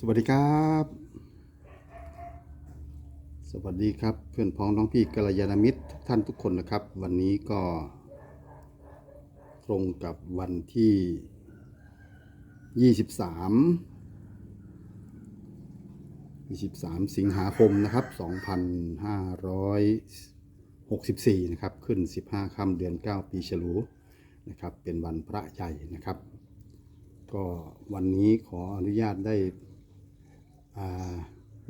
สวัสดีครับ สวัสดีครับเพื่อนพ้องน้องพี่กัลยาณมิตรทุกท่านทุกคนนะครับ วันนี้ก็ตรงกับวันที่ 23 23 สิงหาคมนะครับ 2564 นะครับ ขึ้น 15 ค่ำเดือน 9 ปีฉลูนะครับ เป็นวันพระใหญ่นะครับ ก็วันนี้ขออนุญาตได้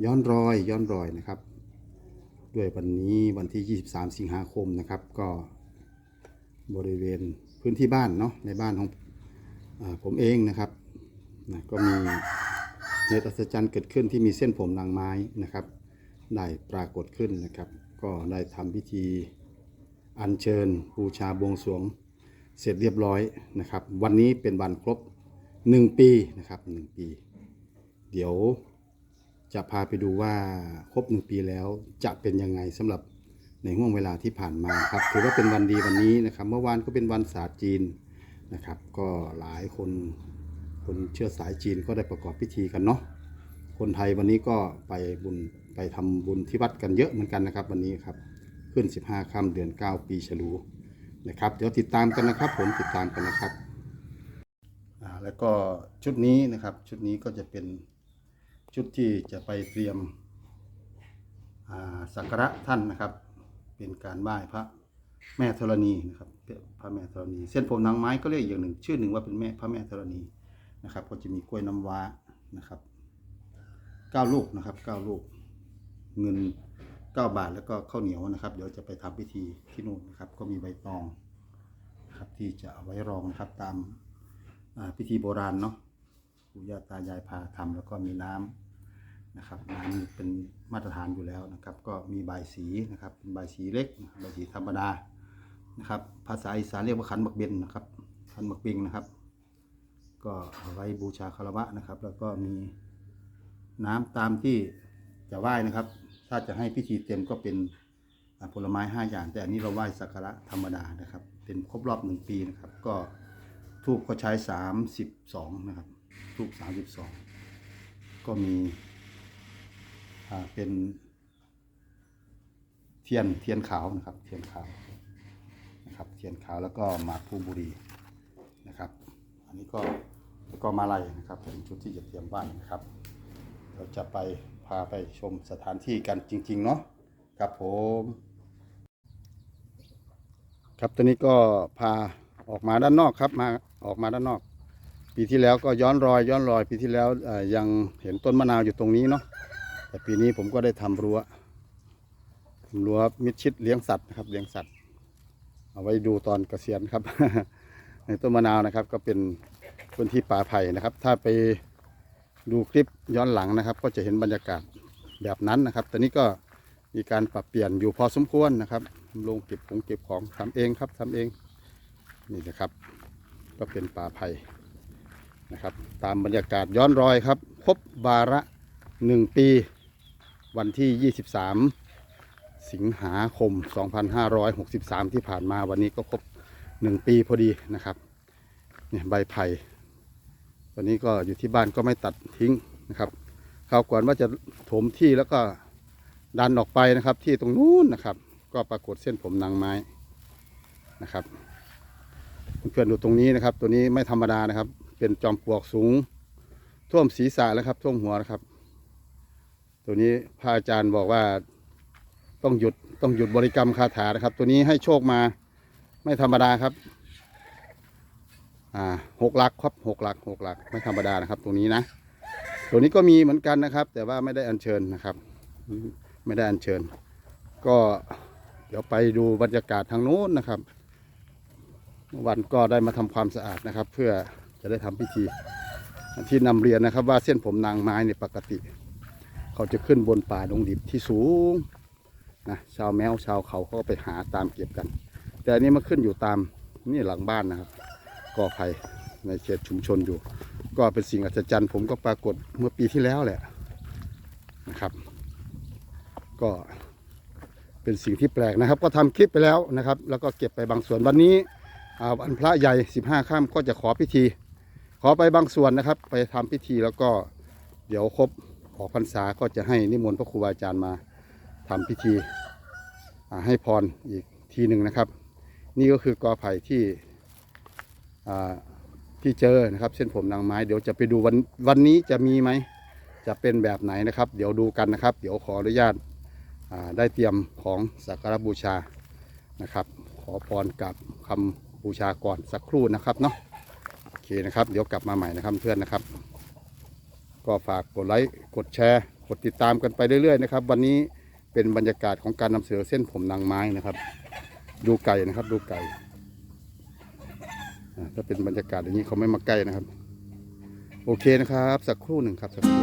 ย้อนรอยย้อนรอยนะครับ ด้วยวันนี้วันที่ 23 สิงหาคมนะครับ ก็บริเวณพื้นที่บ้านเนาะในบ้านของอผมเองนะครับนะก็มีเหตุอัศจรรย์เกิดขึ้นที่มีเส้นผมนางไม้นะครับ ได้ปรากฏขึ้นนะครับ ก็ได้ทำพิธีอัญเชิญบูชาบวงสรวงเสร็จเรียบร้อยนะครับ วันนี้เป็นวันครบ 1 ปีนะครับ 1 ปี เดี๋ยว จะพาไปดูว่าครบ1ปีแล้วจะเป็นยังไงสำหรับในห่วงเวลาที่ผ่านมาครับถือว่าเป็นวันดีวันนี้นะครับ เมื่อวานก็เป็นวันศาสตร์จีนนะครับ ก็หลายคนคนเชื้อสายจีนก็ได้ประกอบพิธีกันเนาะคนไทยวันนี้ก็ไปบุญไปทำบุญที่วัดกันเยอะเหมือนกันนะครับ วันนี้ครับขึ้น 15ค่ำเดือน 9 ปีฉลูนะครับ เดี๋ยวติดตามกันนะครับ ผมติดตามกันนะครับอ่าแล้วก็ชุดนี้นะครับชุดนี้ก็จะเป็น ชุดที่จะไปเตรียมสักการะท่านนะครับ เป็นการไหว้พระแม่ธรณีนะครับพระแม่ธรณี เส้นผมนางไม้ก็เรียกอย่างหนึ่ง ชื่อหนึ่งว่าเป็นแม่พระแม่ธรณีนะครับ ก็จะมีกล้วยน้ำว้านะครับเก้าลูกนะครับเก้าลูกเงิน9บาทแล้วก็ข้าวเหนียวนะครับ เดี๋ยวจะไปทำพิธีที่นู่นนะครับ ก็มีใบตองครับที่จะเอาไว้รองนะครับตามพิธีโบราณเนาะปู่ย่าตายายพาทำแล้วก็มีน้ำ นะครับน้ำนี่เป็นมาตรฐานอยู่แล้วนะครับ ก็มีใบสีนะครับเป็นใบสีเล็กใบายสีธรรมดานะครับ ภาษาอีสานเรียกว่าขันบักเบนนะครับขันบักปิงนะครับ ก็เอาไว้บูชาคารวะนะครับ แล้วก็มีน้ำตามที่จะไหว้นะครับ ถ้าจะให้พิธีเต็มก็เป็นผลไม้ห้าอย่าง แต่อันนี้เราไหว้สักการะธรรมดานะครับ เป็นครบรอบหนึ่งปีนะครับ ก็ทูบก็ใช้สามสิบสองนะครับทูบสามสิบสองก็มี เป็นเทียนเทียนขาวนะครับ เทียนขาวนะครับ เทียนขาวแล้วก็หมากพลูบุรีนะครับ อันนี้ก็แล้วก็มาลัยนะครับเป็นชุดที่จะเตรียมไหว้นะครับ เราจะไปพาไปชมสถานที่กันจริง ๆ เนาะครับผม ครับตอนนี้ก็พาออกมาด้านนอกครับมาออกมาด้านนอก ปีที่แล้วก็ย้อนรอยย้อนรอยปีที่แล้วยังเห็นต้นมะนาวอยู่ตรงนี้เนาะ แต่ปีนี้ผมก็ได้ทำรั้วทำรั้วมิดชิดเลี้ยงสัตว์นะครับ เลี้ยงสัตว์ เอาไว้ดูตอนเกษียณครับ ในต้นมะนาวนะครับ ก็เป็นพื้นที่ป่าไผ่นะครับ ถ้าไปดูคลิปย้อนหลังนะครับ ก็จะเห็นบรรยากาศแบบนั้นนะครับ ตอนนี้ก็มีการปรับเปลี่ยนอยู่พอสมควรนะครับ ลงเก็บของเก็บของทำเองครับทำเอง นี่นะครับ ก็เป็นป่าไผ่นะครับ ตามบรรยากาศย้อนรอยครับ ครบวาระหนึ่งปี วันที่ 23 สิงหาคม 2563 ที่ผ่านมาวันนี้ก็ครบหนึ่งปีพอดีนะครับเนี่ยใบไผ่ตอนนี้ก็อยู่ที่บ้านก็ไม่ตัดทิ้งนะครับคราวก่อนว่าจะถมที่แล้วก็ดันออกไปนะครับ ที่ตรงนู้นนะครับ ก็ปรากฏเส้นผมนางไม้นะครับเพื่อนดูตรงนี้นะครับ ตัวนี้ไม่ธรรมดานะครับ เป็นจอมปลวกสูง ท่วมศีรษะแล้วครับ ท่วมหัวนะครับ ตัวนี้พระอาจารย์บอกว่าต้องหยุดต้องหยุดบริกรรมคาถานะครับ ตัวนี้ให้โชคมาไม่ธรรมดาครับ อ่าหกหลักครับหกหลักหกหลักไม่ธรรมดานะครับตรงนี้นะ ตัวนี้ก็มีเหมือนกันนะครับ แต่ว่าไม่ได้อัญเชิญนะครับ ไม่ได้อัญเชิญ ก็เดี๋ยวไปดูบรรยากาศทางโน้นนะครับเมื่อวันก็ได้มาทำความสะอาดนะครับ เพื่อจะได้ทำพิธีที่นำเรียนนะครับ ว่าเส้นผมนางไม้ในปกติ เขาจะขึ้นบนป่าดงดิบที่สูงนะชาวแมวชาวเขาเขาก็ไปหาตามเก็บกัน แต่อันนี้มาขึ้นอยู่ตามนี่หลังบ้านนะครับกอไผ่ในเขตชุมชนอยู่ ก็เป็นสิ่งอัศจรรย์ผมก็ปรากฏเมื่อปีที่แล้วแหละนะครับ ก็เป็นสิ่งที่แปลกนะครับ ก็ทำคลิปไปแล้วนะครับ แล้วก็เก็บไปบางส่วนวันนี้วันพระใหญ่ 15ค่ำก็จะขอพิธี ขอไปบางส่วนนะครับ ไปทำพิธีแล้วก็เดี๋ยวครบ ออกพรรษาก็จะให้นิมนต์พระครูบาอาจารย์มาทำพิธีให้พรอีกทีหนึ่งนะครับ นี่ก็คือกอไผ่ที่ที่เจอนะครับ เส้นผมนางไม้เดี๋ยวจะไปดูวันวันนี้จะมีไหมจะเป็นแบบไหนนะครับ เดี๋ยวดูกันนะครับ เดี๋ยวขออนุญาตได้เตรียมของสักการบูชานะครับ ขอพรกับคำบูชาก่อนสักครู่นะครับเนาะโอเคนะครับ เดี๋ยวกลับมาใหม่นะครับเพื่อนนะครับ ก็ฝากกดไลค์กดแชร์ กดติดตามกันไปเรื่อยๆนะครับ วันนี้เป็นบรรยากาศของการนำเสนอเส้นผมนางไม้นะครับ ดูไก่นะครับ ดูไก่อ่าถ้าเป็นบรรยากาศอย่างนี้เขาไม่มาใกล้นะครับ โอเคนะครับ สักครู่หนึ่งครับสักครู่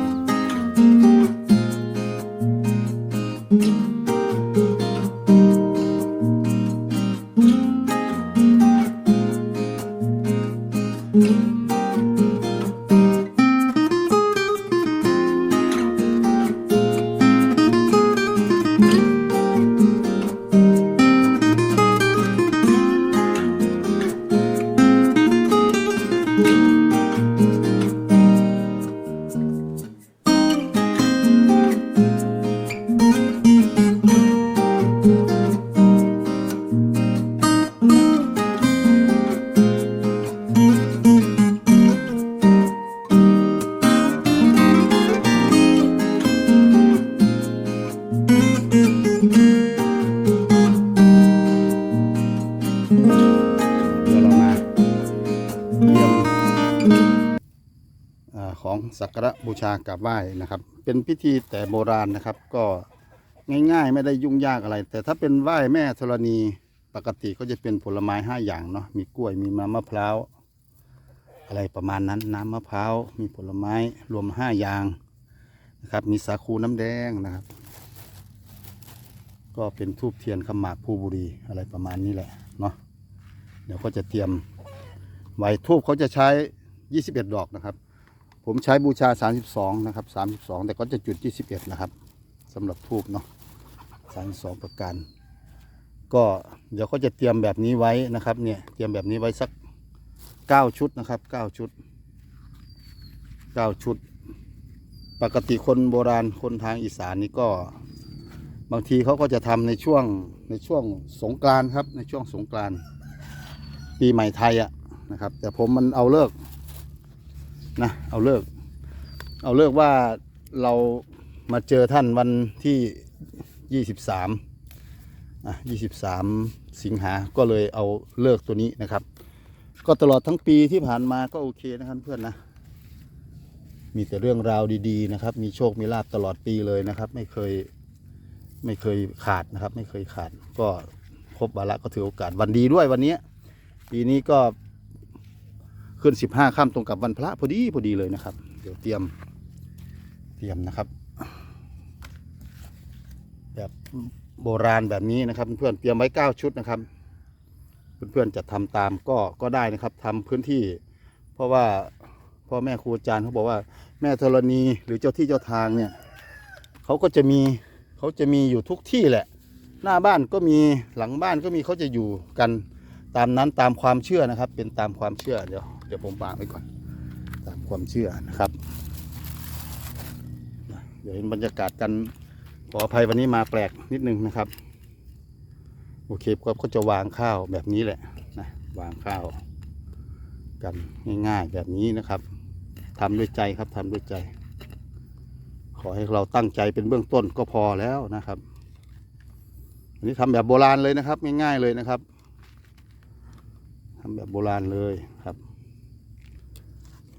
เชากราบไหว้นะครับ เป็นพิธีแต่โบราณนะครับ ก็ง่ายๆ ไม่ได้ยุ่งยากอะไร แต่ถ้าเป็นไหว้แม่ธรณีปกติก็จะเป็นผลไม้ห้าอย่างเนาะมีกล้วยมีมะมะพร้าวอะไรประมาณนั้นน้ำมะพร้าวมีผลไม้รวมห้าอย่างนะครับ มีสาคูน้ำแดงนะครับ ก็เป็นทูบเทียนขมากภูบุรีอะไรประมาณนี้แหละเนาะเดี๋ยวก็จะเตรียมไว้ทูบเขาจะใช้ 21 ดอกนะครับ ผมใช้บูชา 32 นะครับ 32 แต่ก็จะจุด21นะครับสำหรับทูบเนาะ32 ประการ ก็เดี๋ยวก็จะเตรียมแบบนี้ไว้นะครับเนี่ยเตรียมแบบนี้ไว้สัก 9 ชุดนะครับ 9 ชุด 9 ชุด ปกติคนโบราณคนทางอีสานนี่ก็บางทีเขาก็จะทำในช่วงในช่วงสงกรานครับในช่วงสงกรานปีใหม่ไทยอะนะครับ แต่ผมมันเอาเลิก นะเอาเลิก เอาเลิกว่าเรามาเจอท่านวันที่ยี่สิบสามอะยี่สิบสามสิงหาก็เลยเอาเลิกตัวนี้นะครับ ก็ตลอดทั้งปีที่ผ่านมาก็โอเคนะครับเพื่อนนะ มีแต่เรื่องราวดีๆนะครับ มีโชคมีลาบตลอดปีเลยนะครับ ไม่เคยไม่เคยขาดนะครับ ไม่เคยขาด ก็ครบวาระก็ถือโอกาสวันดีด้วยวันนี้ปีนี้ก็ ขึ้นสิบห้าค่ำตรงกับวันพระพอดีพอดีเลยนะครับ เดี๋ยวเตรียมเตรียมนะครับ แบบโบราณแบบนี้นะครับ เพื่อนๆเตรียมไว้เก้าชุดนะครับ เพื่อนๆจะทำตามก็ก็ได้นะครับทำพื้นที่ เพราะว่าพ่อแม่ครูอาจารย์เขาบอกว่า แม่ธรณีหรือเจ้าที่เจ้าทางเนี่ยเขาก็จะมีเขาจะมีอยู่ทุกที่แหละ หน้าบ้านก็มีหลังบ้านก็มีเขาจะอยู่กันตามนั้นตามความเชื่อนะครับ เป็นตามความเชื่อเดี๋ยว เดี๋ยวผมวางไว้ก่อน ตามความเชื่อนะครับเดี๋ยวเห็นบรรยากาศกันขออภัยวันนี้มาแปลกนิดนึงนะครับ โอเคก็ก็จะวางข้าวแบบนี้แหละนะวางข้าว กันง่ายๆแบบนี้นะครับทำด้วยใจครับทำด้วยใจ ขอให้เราตั้งใจเป็นเบื้องต้นก็พอแล้วนะครับ อันนี้ทำแบบโบราณเลยนะครับ ง่ายๆเลยนะครับทำแบบโบราณเลยครับ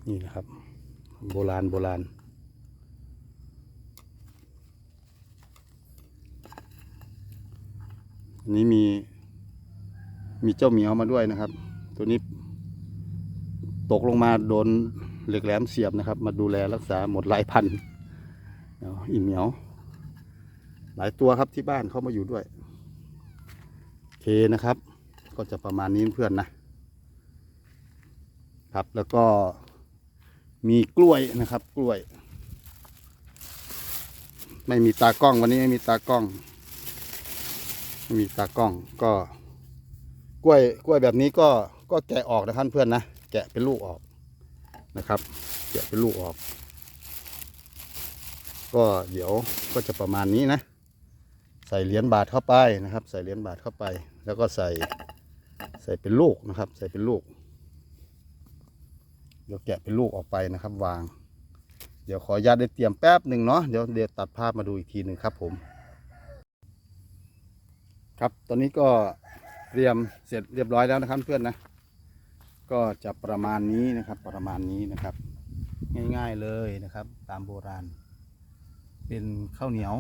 นี่นะครับ โบราณโบราณอันนี้มี มีเจ้าเหมียวมาด้วยนะครับ ตัวนี้ ตกลงมาโดนเหล็กแหลมเสียบนะครับ มาดูแลรักษาหมดหลายพันเอ,อีเหมียว หลายตัวครับที่บ้านเขามาอยู่ด้วยเคนะครับ ก็จะประมาณนี้เพื่อนนะครับ แล้วก็ มีกล้วยนะครับ กล้วย ไม่มีตากล้องวันนี้ไม่มีตากล้องไม่มีตากล้องก็ กล้วยกล้วยแบบนี้ก็ก็แกะออกนะครับเพื่อนนะแกะเป็นลูกออกนะครับ แกะเป็นลูกออก ก็เดี๋ยวก็จะประมาณนี้นะ ใส่เหรียญบาทเข้าไปนะครับ ใส่เหรียญบาทเข้าไป แล้วก็ใส่ใส่เป็นลูกนะครับ ใส่เป็นลูก เดี๋ยวแกะเป็นลูกออกไปนะครับ วาง เดี๋ยวขออนุญาตได้เตรียมแป๊บหนึ่งเนาะเดี๋ยวเดี๋ยวตัดภาพมาดูอีกทีหนึ่งครับผม ครับตอนนี้ก็เตรียมเสร็จเรียบร้อยแล้วนะครับเพื่อนนะก็จะประมาณนี้นะครับประมาณนี้นะครับ ง่ายๆเลยนะครับ ตามโบราณ เป็นข้าวเหนียว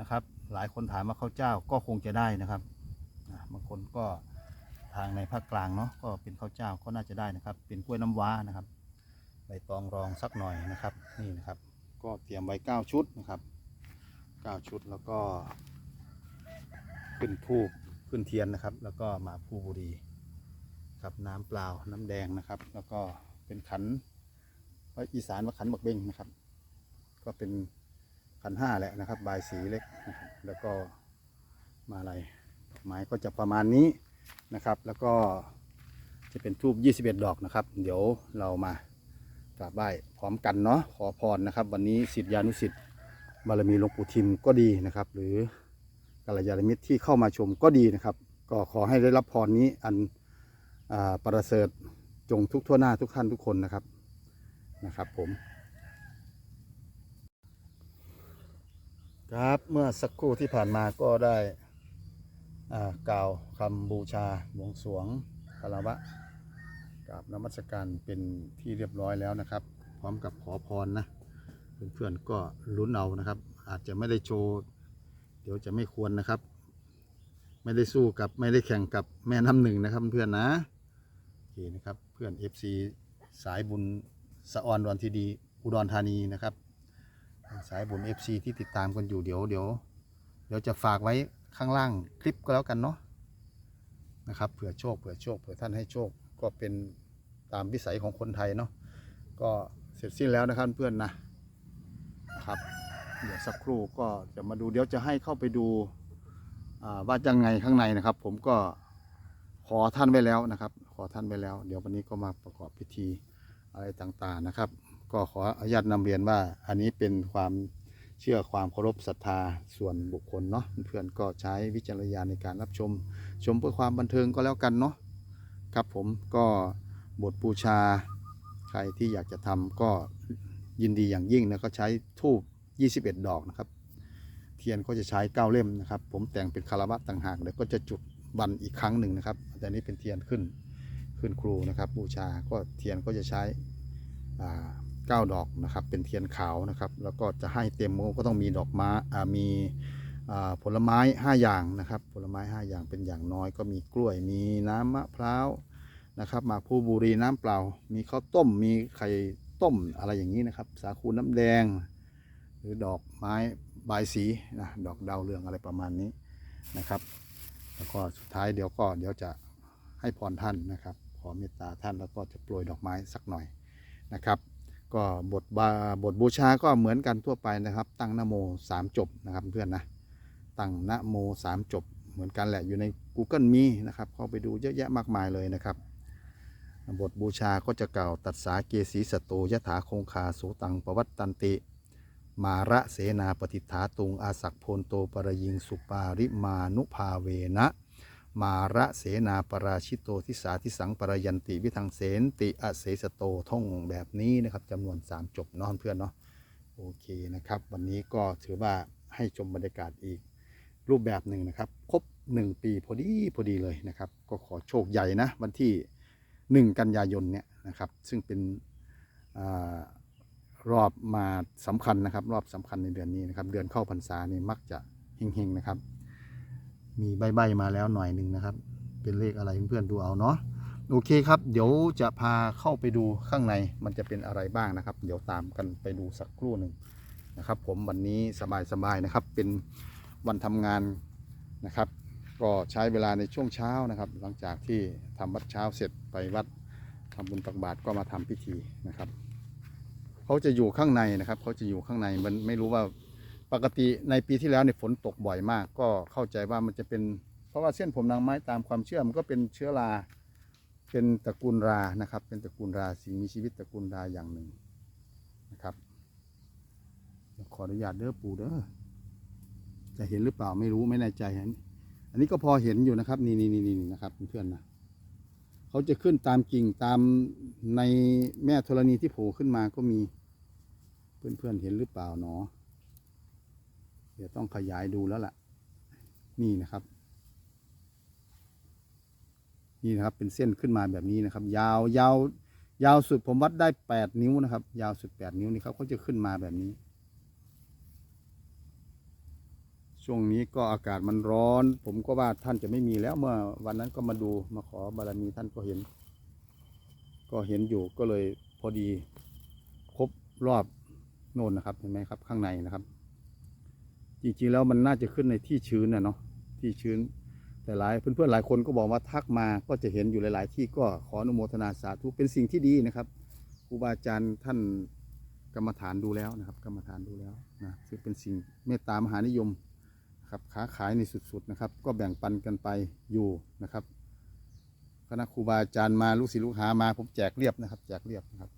นะครับ หลายคนถามว่าข้าวเจ้าก็คงจะได้นะครับบางคนก็ ทางในภาคกลางเนาะก็เป็นข้าวเจ้าก็น่าจะได้นะครับ เป็นกล้วยน้ำว้านะครับใบตองรองสักหน่อยนะครับนี่นะครับ ก็เตรียมไว้9ชุดนะครับ9ชุดแล้วก็ขึ้นทูบขึ้นเทียนนะครับ แล้วก็มาผู้บุรีครับน้ำเปล่าน้ำแดงนะครับ แล้วก็เป็นขันว่าอีสานว่าขันบักเบงนะครับ ก็เป็นขันห้าแหละนะครับ บายสีเล็กนะครับแล้วก็มาอะไรดอกไม้ก็จะประมาณนี้ นะครับ แล้วก็จะเป็นทูบ21 ดอกนะครับ เดี๋ยวเรามากราบไหว้พร้อมกันเนาะขอพรนะครับ วันนี้สิทธิานุสิทธิ์บารมีหลวงปู่ทิมก็ดีนะครับ หรือกัลยาณมิตรที่เข้ามาชมก็ดีนะครับ ก็ขอให้ได้รับพรนี้อันอประเสริฐจงทุกทั่วหน้าทุกท่านทุกคนนะครับนะครับ ผม ครับเมื่อสักครู่ที่ผ่านมาก็ได้ กล่าวคำบูชาบวงสรวงคารวะกราบนมัสการเป็นที่เรียบร้อยแล้วนะครับ พร้อมกับขอพรนะเพื่อนๆก็ลุ้นเอานะครับ อาจจะไม่ได้โชว์ เดี๋ยวจะไม่ควรนะครับ ไม่ได้สู้กับไม่ได้แข่งกับแม่น้ำหนึ่งนะครับเพื่อนนะโอเคนะครับเพื่อน FC สายบุญสะออนดอนทีดีอุดรธานีนะครับ สายบุญ FC ที่ติดตามกันอยู่เดี๋ยวเดี๋ยวเดี๋ยวจะฝากไว้ ข้างล่างคลิปก็แล้วกันเนาะนะครับเผื่อโชคเผื่อโชคเผื่อท่านให้โชคก็เป็นตามวิสัยของคนไทยเนาะก็เสร็จสิ้นแล้วนะครับเพื่อนนะครับเดี๋ยวสักครู่ก็จะมาดูเดี๋ยวจะให้เข้าไปดูอ่าว่ายังไงข้างในนะครับ ผมก็ขอท่านไว้แล้วนะครับ ขอท่านไว้แล้ว เดี๋ยววันนี้ก็มาประกอบพิธีอะไรต่างๆนะครับ ก็ขออนุญาตนำเรียนว่าอันนี้เป็นความ ชื่อความเคารพศรัทธาส่วนบุคคลเนาะเพื่อนก็ใช้วิจารณญาณในการรับชม ชมเพื่อความบันเทิงก็แล้วกันเนาะครับผมก็บทบูชา ใครที่อยากจะทำก็ยินดีอย่างยิ่งนะก็ใช้ทูบ21 ดอกนะครับ เทียนก็จะใช้ 9 เล่มนะครับ ผมแต่งเป็นคาราวะต่างหากเดี๋ยวก็จะจุดวันอีกครั้งหนึ่งนะครับแต่นี้เป็นเทียนขึ้นขึ้นครูนะครับ บูชาก็เทียนก็จะใช้ อ่าเก้าดอกนะครับ เป็นเทียนขาวนะครับ แล้วก็จะให้เต็มโมก็ต้องมีดอกไม้มีผลไม้ 5 อย่างนะครับ ผลไม้ 5 อย่างเป็นอย่างน้อยก็มีกล้วยมีน้ำมะพร้าวนะครับหมากพลูบุรีน้ำเปล่า มีข้าวต้มมีไข่ต้มอะไรอย่างนี้นะครับ สาคูน้ำแดง หรือดอกไม้ใบสีนะดอกดาวเรืองอะไรประมาณนี้นะครับ แล้วก็สุดท้ายเดี๋ยวก็เดี๋ยวจะให้พรท่านนะครับ ขอเมตตาท่านแล้วก็จะโปรยดอกไม้สักหน่อยนะครับ ก็บทบาบทบูชาก็เหมือนกันทั่วไปนะครับ ตั้งนโมสามจบนะครับเพื่อนนะตั้งนโมสามจบ เหมือนกันแหละอยู่ใน Google มีนะครับเข้าไปดูเยอะแยะมากมายเลยนะครับบทบูชาก็จะกล่าวตัดสาเกสีสตโตยถาคงคาสูตังปวัตตันติ มาระเสนาปฏิฐาตุงอาศักโพนโตปรยิงสุปาริมานุภาเวนะ มาระเสนาปราชิตโตทิสาทิสังปรยันติวิทังเสนติอเสสโตท่องแบบนี้นะครับจำนวน 3 จบนาะเพื่อนเนาะโอเคนะครับ วันนี้ก็ถือว่าให้ชมบรรยากาศอีกรูปแบบหนึ่งนะครับ ครบ 1 ปีพอดีพอดีเลยนะครับ ก็ขอโชคใหญ่นะ วันที่ 1 กันยายนเนี่ยนะครับ ซึ่งเป็นอรอบมาสำคัญนะครับ รอบสำคัญในเดือนนี้นะครับ เดือนเข้าพรรษานี่มักจะเฮงๆนะครับ มีใบๆมาแล้วหน่อยหนึ่งนะครับ เป็นเลขอะไรเพื่อนๆดูเอาเนาะโอเคครับ เดี๋ยวจะพาเข้าไปดูข้างในมันจะเป็นอะไรบ้างนะครับ เดี๋ยวตามกันไปดูสักครู่หนึ่งนะครับ ผมวันนี้สบายๆนะครับ เป็นวันทำงานนะครับ ก็ใช้เวลาในช่วงเช้านะครับ หลังจากที่ทำวัดเช้าเสร็จไปวัดทำบุญตักบาตรก็มาทำพิธีนะครับเขาจะอยู่ข้างในนะครับเขาจะอยู่ข้างในมันไม่รู้ว่า ปกติในปีที่แล้วเนี่ยฝนตกบ่อยมาก ก็เข้าใจว่ามันจะเป็น เพราะว่าเส้นผมนางไม้ตามความเชื่อมันก็เป็นเชื้อรา เป็นตระกูลรานะครับ เป็นตระกูลราสิ่งมีชีวิตตระกูลราอย่างหนึ่งนะครับขออนุญาตเด้อปู่เด้อจะเห็นหรือเปล่าไม่รู้ไม่แน่ใจอันนี้อันนี้ก็พอเห็นอยู่นะครับ นี่นี่นี่นี่นะครับเพื่อนๆนะเขาจะขึ้นตามกิ่งตามในแม่ธรณีที่โผล่ขึ้นมาก็มี เพื่อนๆเห็นหรือเปล่าหนอ เดี๋ยวต้องขยายดูแล้วล่ะ นี่นะครับ นี่นะครับเป็นเส้นขึ้นมาแบบนี้นะครับ ยาวยาวยาวสุดผมวัดได้แปดนิ้วนะครับ ยาวสุดแปดนิ้วนี่ครับเขาจะขึ้นมาแบบนี้ ช่วงนี้ก็อากาศมันร้อน ผมก็ว่าท่านจะไม่มีแล้วเมื่อวันนั้นก็มาดูมาขอบารมีท่านก็เห็น ก็เห็นอยู่ก็เลยพอดีครบรอบโน่นนะครับเห็นไหมครับข้างในนะครับ จริงๆแล้วมันน่าจะขึ้นในที่ชื้นนะเนาะที่ชื้น แต่หลายเพื่อนๆหลายคนก็บอกว่าทักมาก็จะเห็นอยู่หลาย ๆ ที่ก็ขออนุโมทนาสาธุเป็นสิ่งที่ดีนะครับครูบาอาจารย์ท่านกรรมฐานดูแล้วนะครับ กรรมฐานดูแล้วนะซึ่งเป็นสิ่งเมตตามหานิยมครับค้าขายในสุดๆนะครับ ก็แบ่งปันกันไปอยู่นะครับคณะครูบาอาจารย์มาลูกศิษย์ลูกหามาผมแจกเรียบนะครับ แจกเรียบนะครับ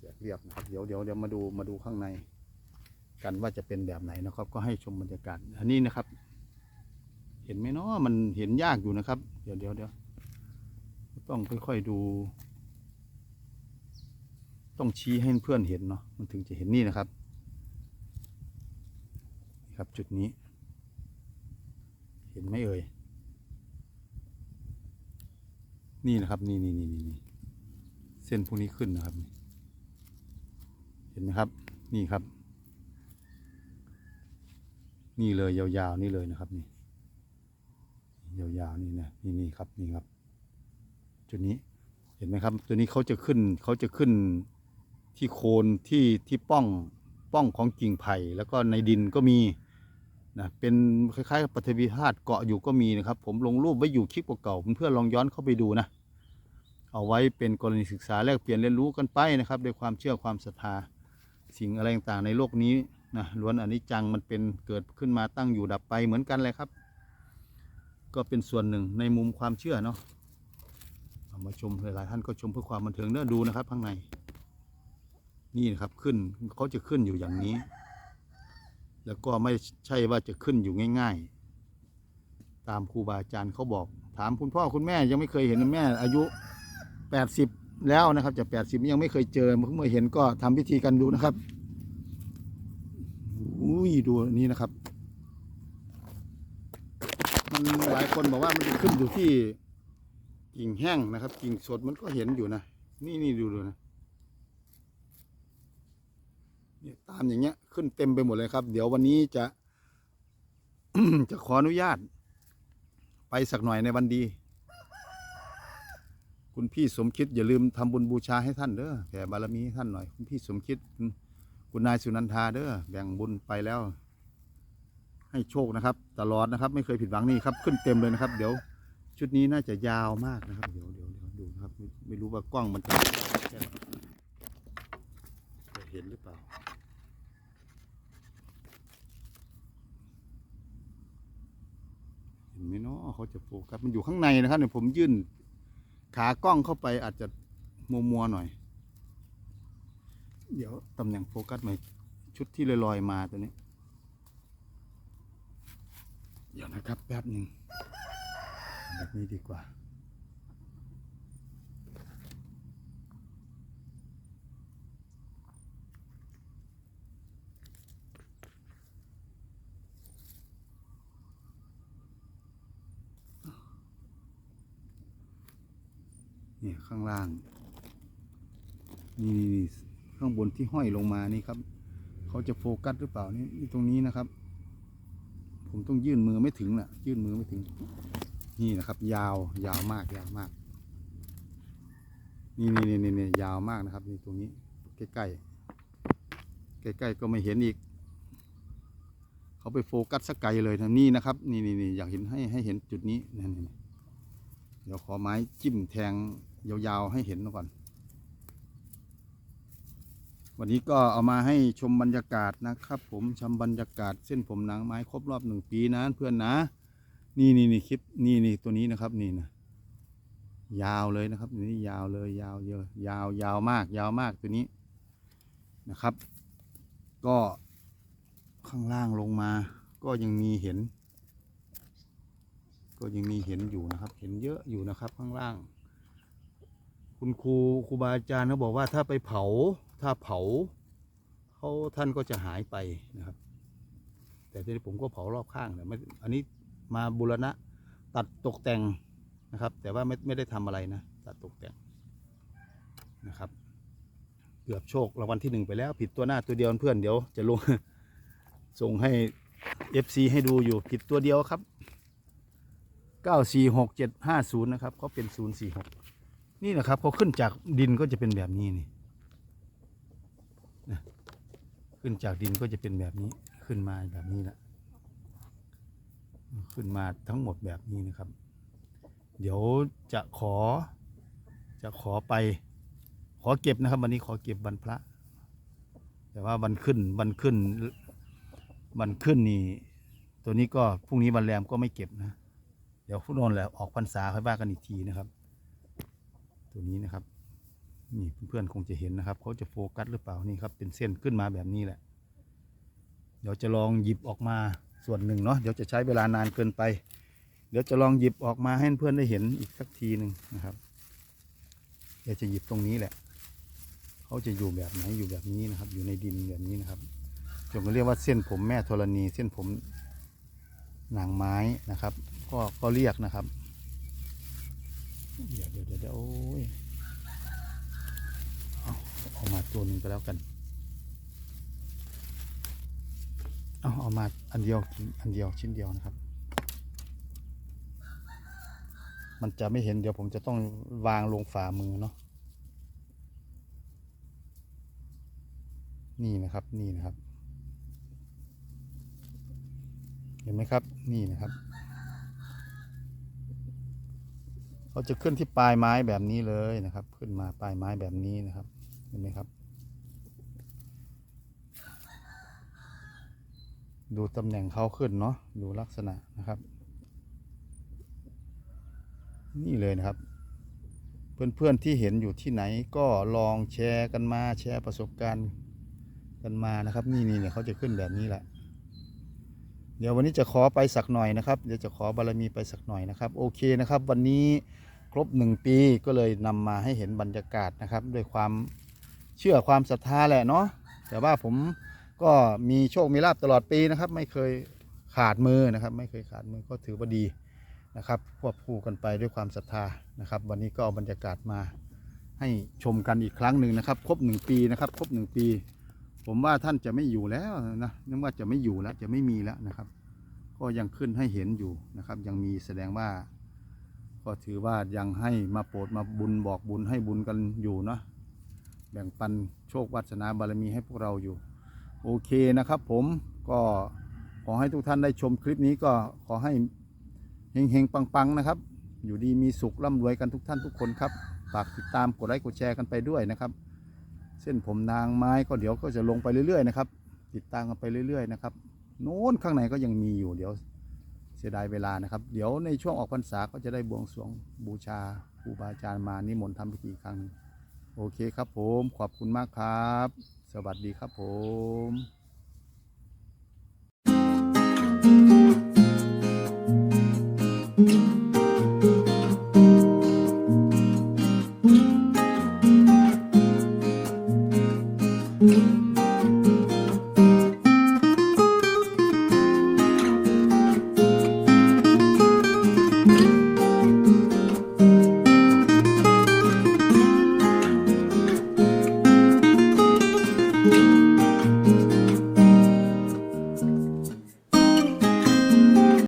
แจกเรียบนะครับ เดี๋ยวเดี๋ยวเดี๋ยวมาดูมาดูข้างใน กันว่าจะเป็นแบบไหนนะครับ ก็ให้ชมบรรยากาศ อันนี้นะครับ เห็นไหมเนาะมันเห็นยากอยู่นะครับ เดี๋ยวเดี๋ยวเดี๋ยวต้องค่อยๆดู ต้องชี้ให้เพื่อนเห็นเนาะมันถึงจะเห็นนี่นะครับนี่ครับจุดนี้ เห็นไหมเอ่ยนี่นะครับนี่นี่นี่นี่นี่เส้นพวกนี้ขึ้นนะครับ เห็นไหมครับ นี่ครับ นี่เลยยาวๆนี่เลยนะครับนี่ยาวๆนี่นะนี่นี่ครับนี่ครับ จุดนี้เห็นไหมครับ ตัวนี้เขาจะขึ้นเขาจะขึ้นที่โคนที่ที่ป้องป้องของกิ่งไผ่แล้วก็ในดินก็มีนะเป็นคล้ายๆกับปฐวีธาตุเกาะอยู่ก็มีนะครับ ผมลงรูปไว้อยู่คลิปเก่าๆเพื่อลองย้อนเข้าไปดูนะ เอาไว้เป็นกรณีศึกษาแลกเปลี่ยนเรียนรู้กันไปนะครับด้วยความเชื่อความศรัทธาสิ่งอะไรต่างๆในโลกนี้นะล้วนอนิจจังมันเป็นเกิดขึ้นมาตั้งอยู่ดับไปเหมือนกันเลยครับ ก็เป็นส่วนหนึ่งในมุมความเชื่อเนาะามาชมหลายๆท่านก็ชมเพื่อความบันเทิงเนื้อดูนะครับข้างใน นี่นะครับขึ้นเขาจะขึ้นอยู่อย่างนี้ แล้วก็ไม่ใช่ว่าจะขึ้นอยู่ง่าย ๆ ตามครูบาอาจารย์เขาบอก ถามคุณพ่อคุณแม่ยังไม่เคยเห็นแม่ อายุ 80 แล้วนะครับจะ 80 ยังไม่เคยเจอเพิ่งมาเห็นก็ทำพิธีกันดูนะครับ อุ้ยดูอันนี้นะครับ มันหลายคนบอกว่ามันขึ้นอยู่ที่กิ่งแห้งนะครับ กิ่งสดมันก็เห็นอยู่นะ นี่นี่ดูดูนะเนี่ยตามอย่างเงี้ยขึ้นเต็มไปหมดเลยครับ เดี๋ยววันนี้จะ จะขออนุญาต ไปสักหน่อยในวันดี คุณพี่สมคิดอย่าลืมทำบุญบูชาให้ท่านเด้อแผ่บารมีให้ท่านหน่อย คุณพี่สมคิด คุณนายสุนันทาเด้อแบ่งบุญไปแล้ว ให้โชคนะครับ ตลอดนะครับ ไม่เคยผิดหวังนี่ครับ ขึ้นเต็มเลยนะครับ เดี๋ยว ชุดนี้น่าจะยาวมากนะครับ เดี๋ยวเดี๋ยวเดี๋ยวดูนะครับไม่ไม่รู้ว่ากล้องมันจะจะเห็นหรือเปล่าเห็นไหมเนาะเขาจะโฟกัสมันอยู่ข้างในนะครับเนี่ยผมยื่นขากล้องเข้าไปอาจจะมัวมัวๆหน่อย เดี๋ยวตำแหน่งโฟกัสใหม่ชุดที่ลอยๆมาตัวนี้ เดี๋ยวนะครับแป๊บหนึ่งแบบนี้ดีกว่า นี่ข้างล่าง นี่นี่ ข้างบนที่ห้อยลงมานี่ครับ เขาจะโฟกัสหรือเปล่านี่ตรงนี้นะครับ ผมต้องยื่นมือไม่ถึงน่ะ ยื่นมือไม่ถึง นี่นะครับ ยาวยาวมากยาวมาก นี่นี่นี่นี่ยาวมากนะครับ นี่ตรงนี้ ใกล้ใกล้ใกล้ใกล้ๆก็ไม่เห็นอีก เขาไปโฟกัสสกไกลเลยนะนี่นะครับ นี่นี่นี่อยากเห็นให้ให้เห็นจุดนี้นี่นี่นี่เดี๋ยวขอไม้จิ้มแทงยาวๆให้เห็นก่อน วันนี้ก็เอามาให้ชมบรรยากาศนะครับ ผมชมบรรยากาศเส้นผมหนังไม้ครบรอบหนึ่งปีนะเพื่อนนะ นี่นี่นี่คลิปนี่นี่ตัวนี้นะครับนี่นะยาวเลยนะครับนี่ยาวเลยยาวเยอะยาวยาวมาก ยาวมากตัวนี้นะครับ ก็ข้างล่างลงมา ก็ยังมีเห็น ก็ยังมีเห็นอยู่นะครับ เห็นเยอะอยู่นะครับข้างล่าง คุณครูครูบาอาจารย์เขาบอกว่าถ้าไปเผา ถ้าเผาเขาท่านก็จะหายไปนะครับ แต่ทีนี้ผมก็เผารอบข้างเนี่ยไม่อันนี้มาบูรณะตัดตกแต่งนะครับ แต่ว่าไม่ไม่ได้ทำอะไรนะ ตัดตกแต่งนะครับ เกือบโชครางวัลที่หนึ่งไปแล้ว ผิดตัวหน้าตัวเดียวเพื่อนเดี๋ยวจะลงส่งให้ FC ให้ดูอยู่ผิดตัวเดียวครับ 946750 นะครับเขาเป็น 046 นี่นะครับพอขึ้นจากดินก็จะเป็นแบบนี้นี่นะ ขึ้นจากดินก็จะเป็นแบบนี้ขึ้นมาแบบนี้แหละขึ้นมาทั้งหมดแบบนี้นะครับ เดี๋ยวจะขอจะขอไป ขอเก็บนะครับ วันนี้ขอเก็บวันพระ แต่ว่าวันขึ้นวันขึ้นวันขึ้นนี่ตัวนี้ก็พรุ่งนี้วันแรมก็ไม่เก็บนะ เดี๋ยวพุโนนแหละออกพรรษาค่อยว่ากันอีกทีนะครับ ตัวนี้นะครับ นี่เพื่อนๆคงจะเห็นนะครับเขาจะโฟกัสหรือเปล่านี่ครับเป็นเส้นขึ้นมาแบบนี้แหละ เดี๋ยวจะลองหยิบออกมาส่วนหนึ่งเนาะเดี๋ยวจะใช้เวลานานเกินไป เดี๋ยวจะลองหยิบออกมาให้เพื่อนได้เห็นอีกสักทีหนึ่งนะครับ เดี๋ยวจะหยิบตรงนี้แหละเขาจะอยู่แบบไหนอยู่แบบนี้นะครับ อยู่ในดินแบบนี้นะครับจงเรียกว่าเส้นผมแม่ธรณี เส้นผมหนังไม้นะครับ ก็ก็เรียกนะครับ เดี๋ยวเดี๋ยวเดี๋ยวโอ้ย เอามาตัวหนึ่งก็แล้วกัน เอาเอามาอันเดียวอันเดียวชิ้นเดียวนะครับ มันจะไม่เห็นเดี๋ยวผมจะต้องวางลงฝ่ามือเนาะ นี่นะครับนี่นะครับ เห็นไหมครับนี่นะครับเขาจะขึ้นที่ปลายไม้แบบนี้เลยนะครับ ขึ้นมาปลายไม้แบบนี้นะครับ เห็นไหมครับ ดูตำแหน่งเขาขึ้นเนาะดูลักษณะนะครับ นี่เลยนะครับ เพื่อนๆที่เห็นอยู่ที่ไหนก็ลองแชร์กันมาแชร์ประสบการณ์กันมานะครับ นี่นี่เนี่ยเขาจะขึ้นแบบนี้แหละเดี๋ยววันนี้จะขอไปสักหน่อยนะครับ เดี๋ยวจะขอบารมีไปสักหน่อยนะครับ โอเคนะครับ วันนี้ครบหนึ่งปีก็เลยนำมาให้เห็นบรรยากาศนะครับ ด้วยความ เชื่อความศรัทธาแหละเนาะแต่ว่าผมก็มีโชคมีลาบตลอดปีนะครับ ไม่เคยขาดมือนะครับ ไม่เคยขาดมือก็ถือว่าดีนะครับควบคู่กันไปด้วยความศรัทธานะครับ วันนี้ก็เอาบรรยากาศมาให้ชมกันอีกครั้งหนึ่งนะครับครบหนึ่งปีนะครับครบหนึ่งปี ผมว่าท่านจะไม่อยู่แล้วนะนึกว่าจะไม่อยู่แล้วจะไม่มีแล้วนะครับ ก็ยังขึ้นให้เห็นอยู่นะครับ ยังมีแสดงว่า ก็ถือว่ายังให้มาโปรดมาบุญบอกบุญให้บุญกันอยู่เนาะ บ่งปันโชควาสนาบารมีให้พวกเราอยู่ โอเคนะครับผมก็ขอให้ทุกท่านได้ชมคลิปนี้ก็ขอให้เฮงๆ ปังๆ นะครับ อยู่ดีมีสุขร่ำรวยกันทุกท่านทุกคนครับฝากติดตามกดไลค์กดแชร์กันไปด้วยนะครับ เส้นผมนางไม้ก็เดี๋ยวก็จะลงไปเรื่อยๆนะครับติดตามกันไปเรื่อยๆนะครับโน้นข้างในก็ยังมีอยู่เดี๋ยวเสียดายเวลานะครับ เดี๋ยวในช่วงออกพรรษาก็จะได้บวงสรวงบูชาครูบาอาจารย์มานิมนต์ทำพิธีครั้งนึง โอเคครับผมขอบคุณมากครับ สวัสดีครับผม